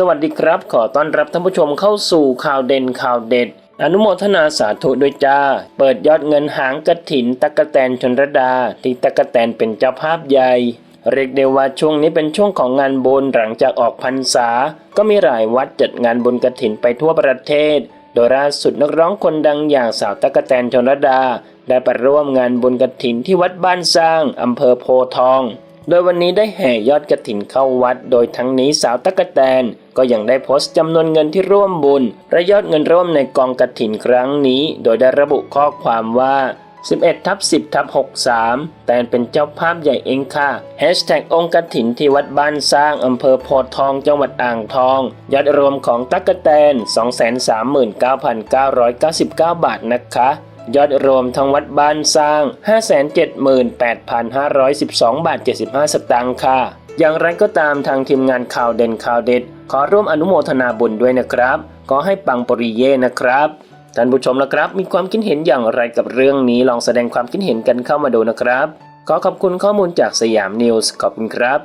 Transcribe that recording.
สวัสดีครับ ขอต้อนรับท่านผู้ชมเข้าสู่ข่าวเด่นข่าวเด็ด อนุโมทนาสาธุด้วยจ้า เปิดยอดเงินหางกระถินตะกะแตนชนรดา ที่ตะกะแตนเป็นเจ้าภาพใหญ่ เรียกได้ว่าช่วงนี้เป็นช่วงของงานบุญหลังจากออกพรรษา ก็มีหลายวัดจัดงานบุญกระถินไปทั่วประเทศ โดยล่าสุดนักร้องคนดังอย่างสาวตะกะแตนชนรดา ได้ไปร่วมงานบุญกระถินที่วัดบ้านสร้างอำเภอโพทอง โดยวันนี้ได้แห่ยอดกระถินเข้าวัด โดยทั้งนี้สาวตะกะแตนก็ยังได้โพสต์จำนวนเงินที่ร่วมบุญและยอดเงินร่วมในกองกระถินครั้งนี้ โดยได้ระบุข้อความว่า 11ทับ10ทับ63 แตนเป็นเจ้าภาพใหญ่เองค่ะแฮชแท็กองค์กฐินที่วัดบ้านสร้างอำเภอโพธทองจังหวัดอ่างทอง ยอดรวมของตั๊กแตน 239,999 บาทนะคะ ยอดรวมทั้งวัดบ้านสร้าง 578,512 บาท 75 สตางค์ค่ะ อย่างไรก็ตามทางทีมงานข่าวเด่นข่าวเด็ด ขอร่วมอนุโมทนาบุญด้วยนะครับ ขอให้ปังปริเย่นะครับท่านผู้ชมละครับ มีความคิดเห็นอย่างไรกับเรื่องนี้ลองแสดงความคิดเห็นกันเข้ามาดูนะครับ ขอขอบคุณข้อมูลจากสยามนิวส์ขอบคุณครับ